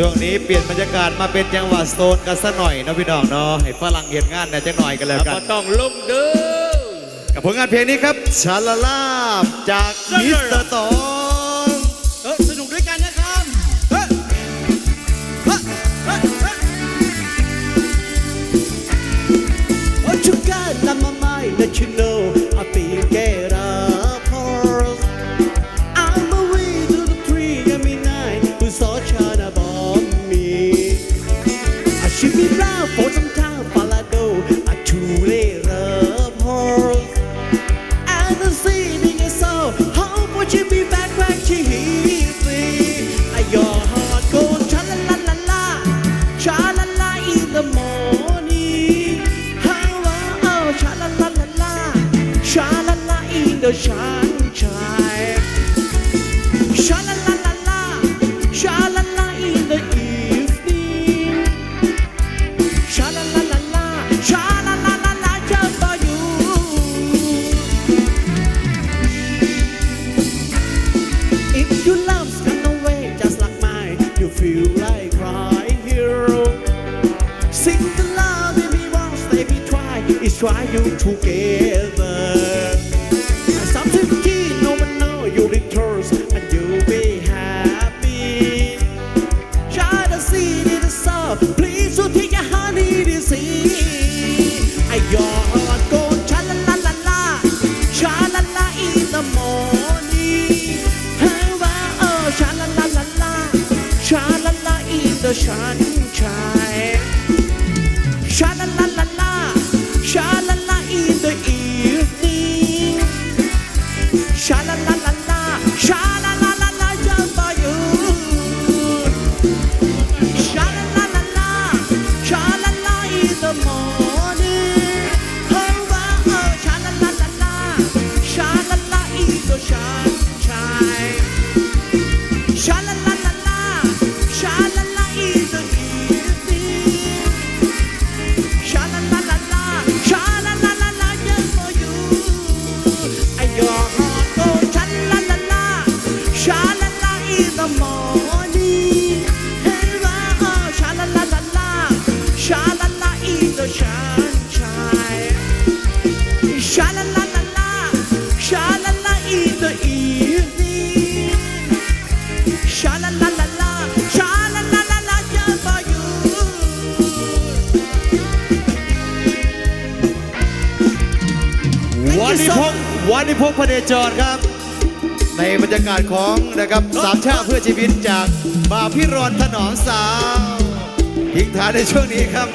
ช่วงนี้เปลี่ยนบรรยากาศมาเป็นจังหวัดโซนกันสักหน่อยนะพี่น้องเนาะให้ฝรั่งเห็นงานนะจะหน่อยกันแล้วกันต้องลุงเด้อกับผลงานเพลงนี้ครับชาลาลาบจากมิสเตอร์ตอ the sunshine. In the evening. Sha la just for you. If your love's gone away just like mine, you feel like right here. Sing the love, baby, once, baby, try. It's try you to get. in the sunshine. Sha la la. นิพกพเดจรครับ ในบรรยากาศของนะครับสามชาติเพื่อชีวิตจากบาพิรอนถนอมสาวทิ้งท้ายในช่วงนี้ครับ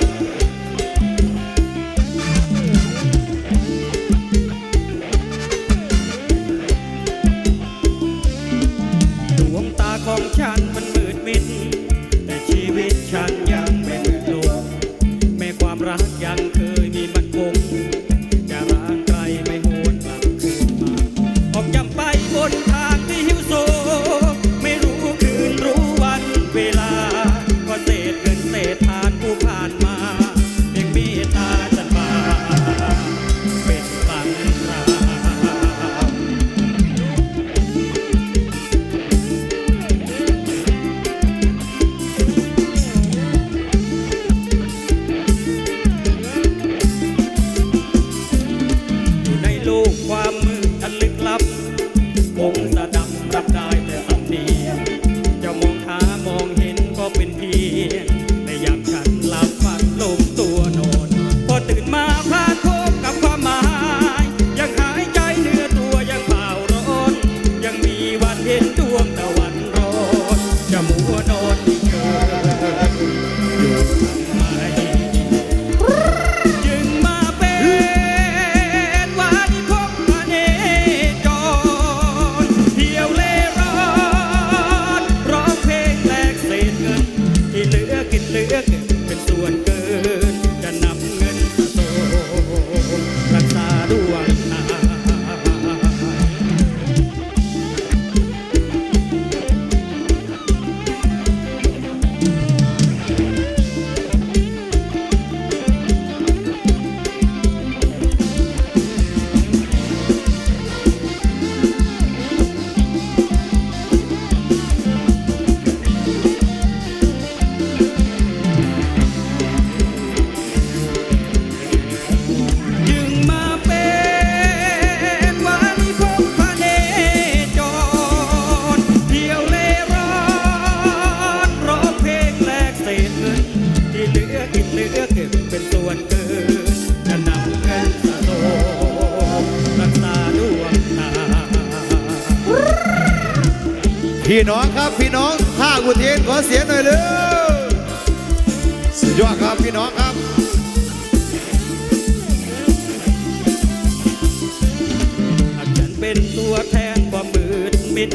พี่น้องครับพี่น้องท่าอุเทนขอเสียงหน่อยเลยสุดยอดครับพี่น้องครับหากฉันเป็นตัวแทนความมืดมิด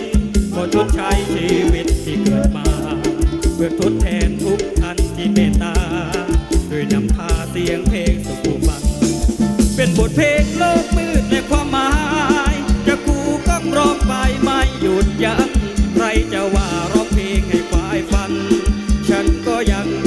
ขอชดใช้ชีวิตที่เกิดมา เพื่อทดแทนทุกท่านที่เมตตาโดยนำพาเสียงเพลงสู่ผู้ฟังเป็นบทเพลงโลกมืดและความหมาย จะกูก็ร้องไปไม่หยุดยั้ง จะว่าร้องเพลงให้ควายฟังฉันก็ยัง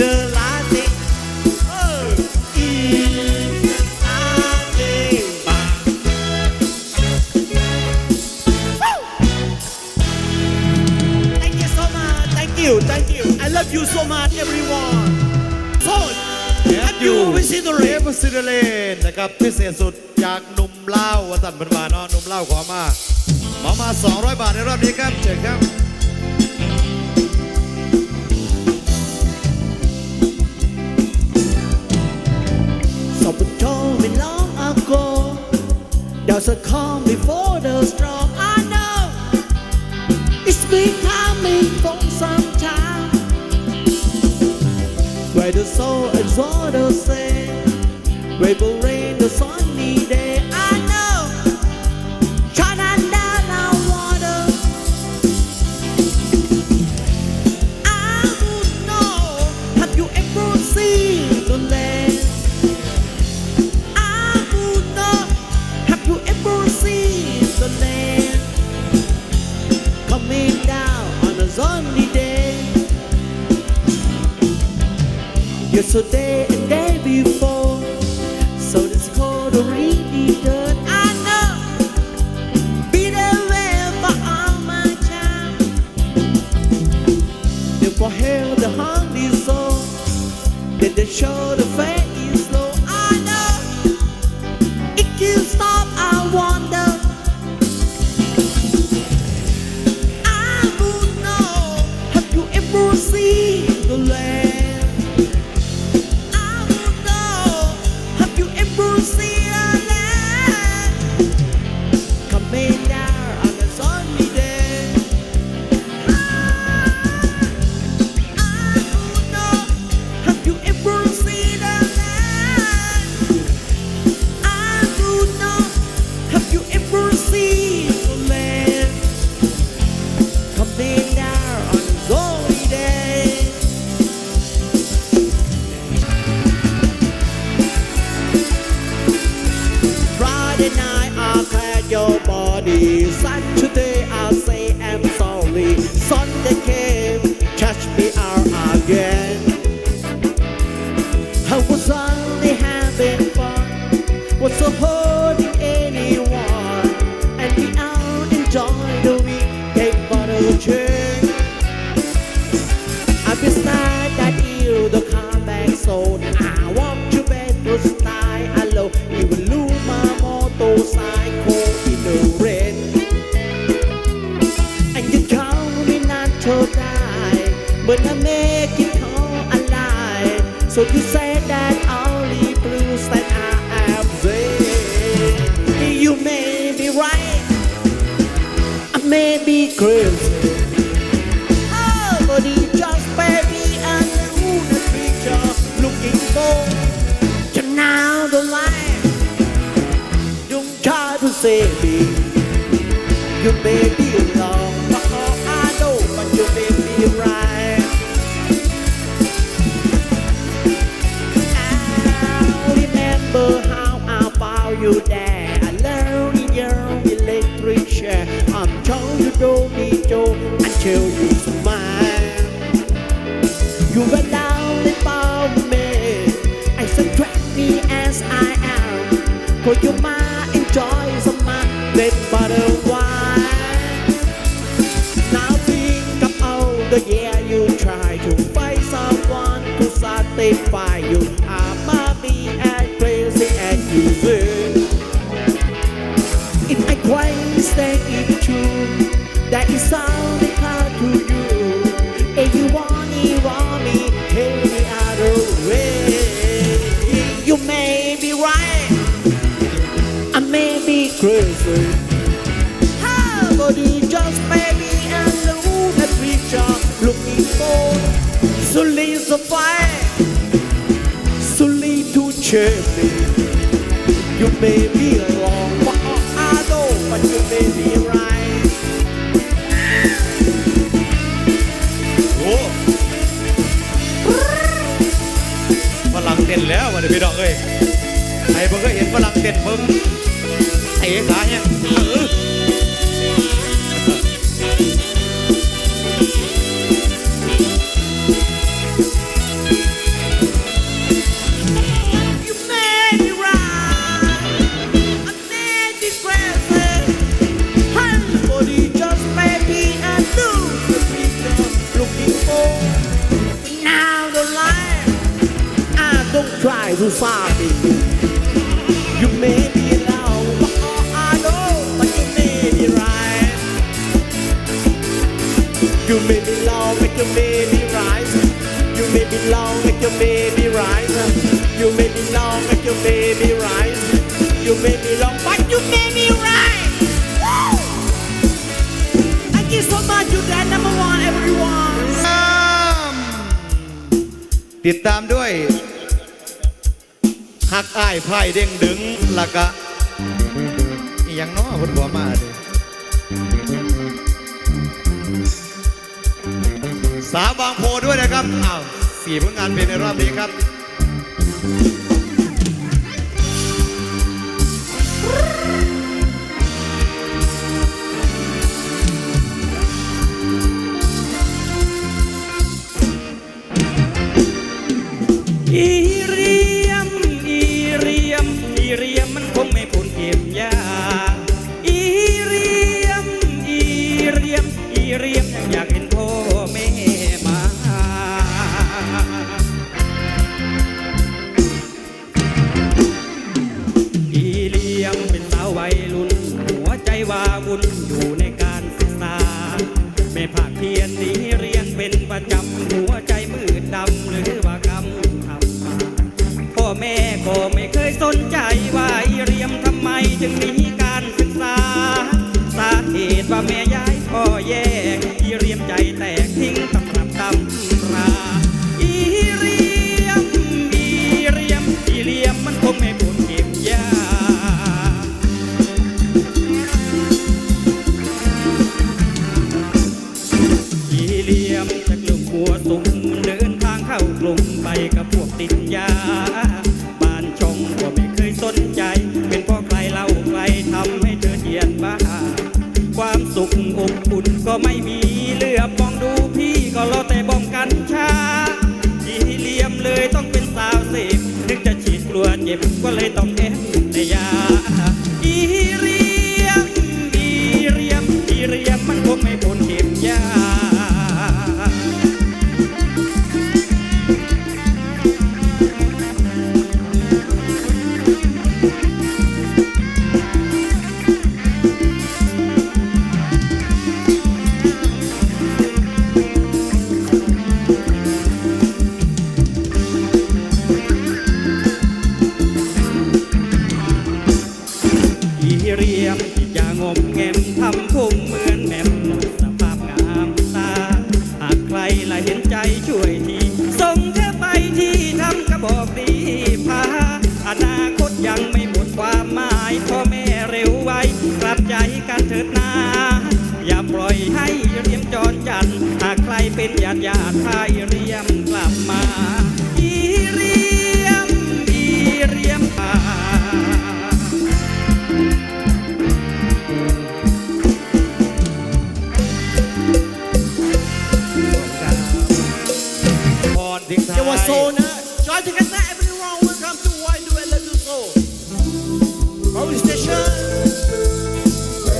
Thank you so much. Thank you. Thank you. I love you so much, everyone. So, have you visited เอฟซิเดเลนนะครับพิเศษสุดจากหนุ่มเล่าววสันต์บันบานเนาะหนุ่มเล่าวขอมา ขอมา 200 บาทในรอบนี้ครับ เชิญครับ ago There's a calm before the storm. I know It's been coming for some time. Where the soul and water say Where will rain the sunny day shame me. You may be wrong, but I know, but you may be right. Whoa. ฝรั่งเต้นแล้ววันนี้พี่ดอกเอ้ยไอ้เพิ่งก็เห็นฝรั่งเต้นเพิ่งไอ้ขาเนี่ย don't try to find me. You may be wrong, but I know, but you may be right. You may be wrong, but you may be right. You may be wrong, but you may be right. You may be wrong, but you may be right. You may be wrong, but you may be right. Thank you so much, you guys number one, everyone. ติดตามด้วย หักอ้ายพายเด้งดึงละกะยังน้อเพิ่นบ่มาด้สาวบางโพด้วยนะครับอ้าวสี่ผลงานเป็นในรอบนี้ครับ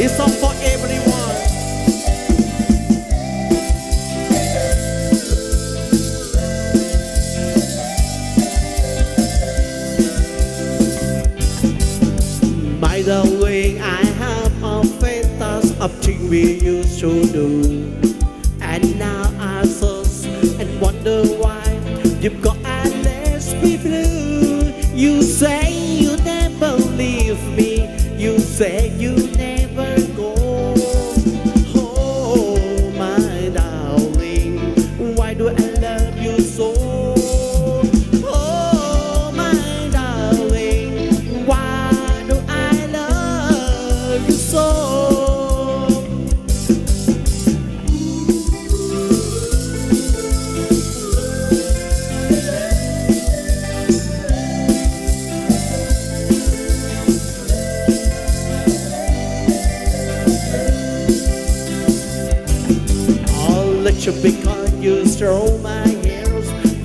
It's not for everyone. By the way, I have a fantasy of things we used to do, and now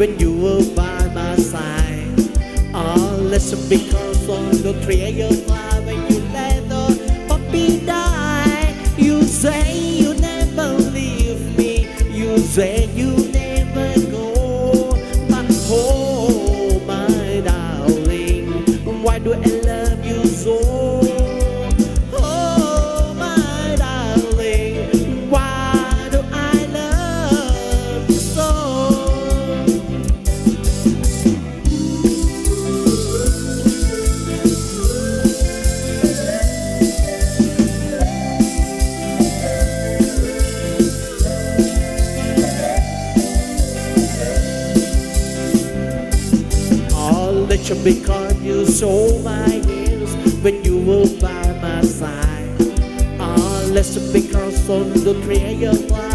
when you were by my side. Oh, let's become on the creator. the prayer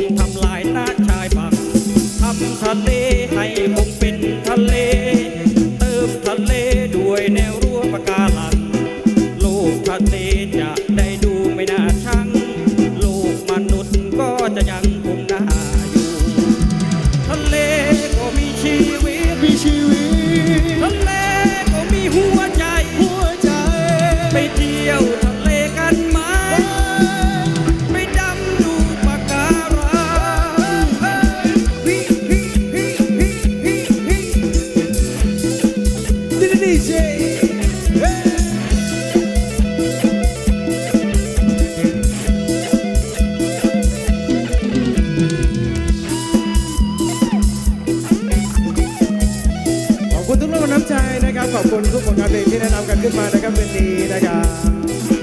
Boom, boom. ที่แนะนำกันขึ้นมานะครับเป็นดีนะครับ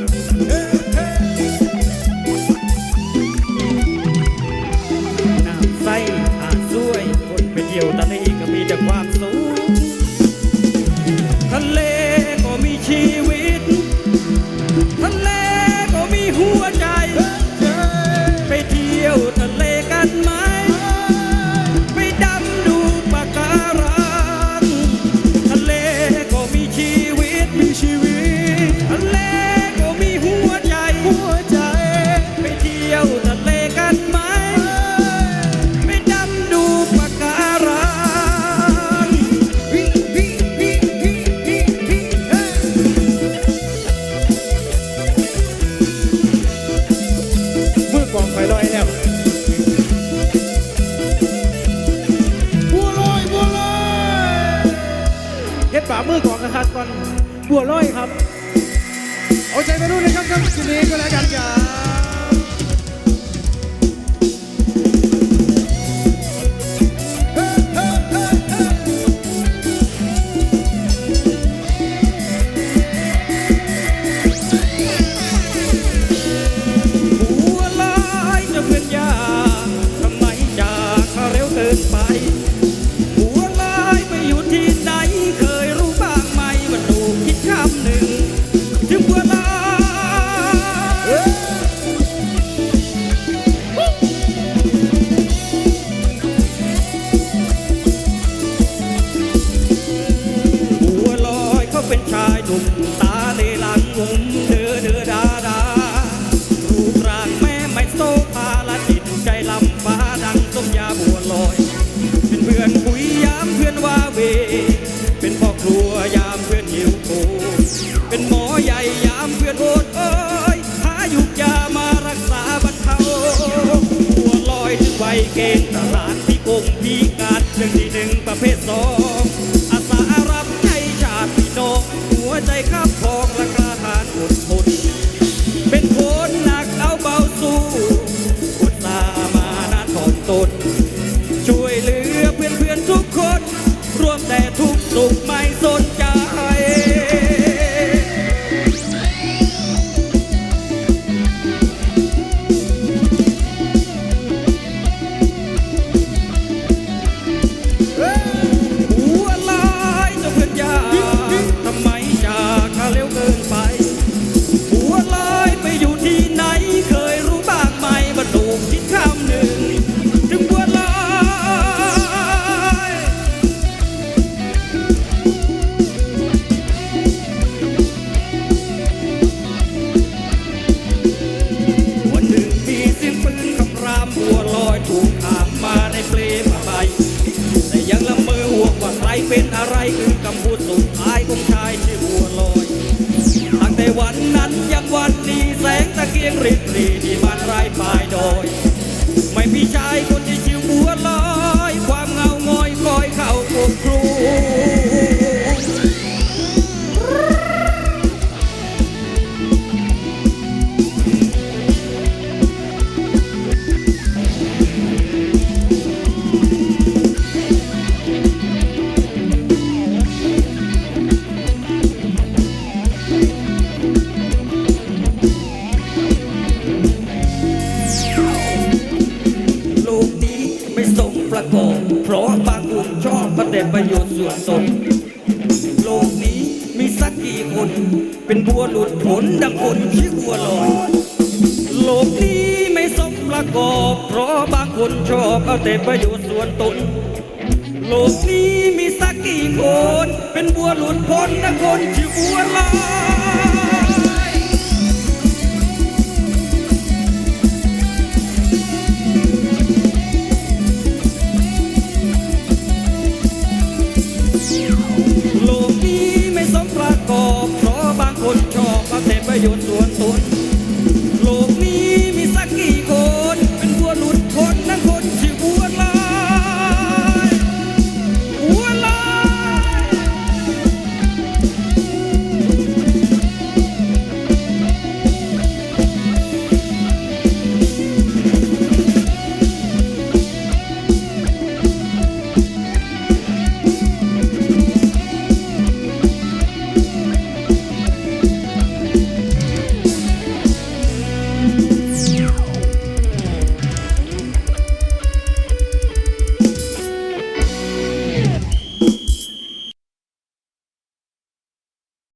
ยก่อนกระคัดก่อนบัวลอยครับ เอาใจไปรุ่นนะครับครับคืนนี้ก็แล้วกันจ้ะ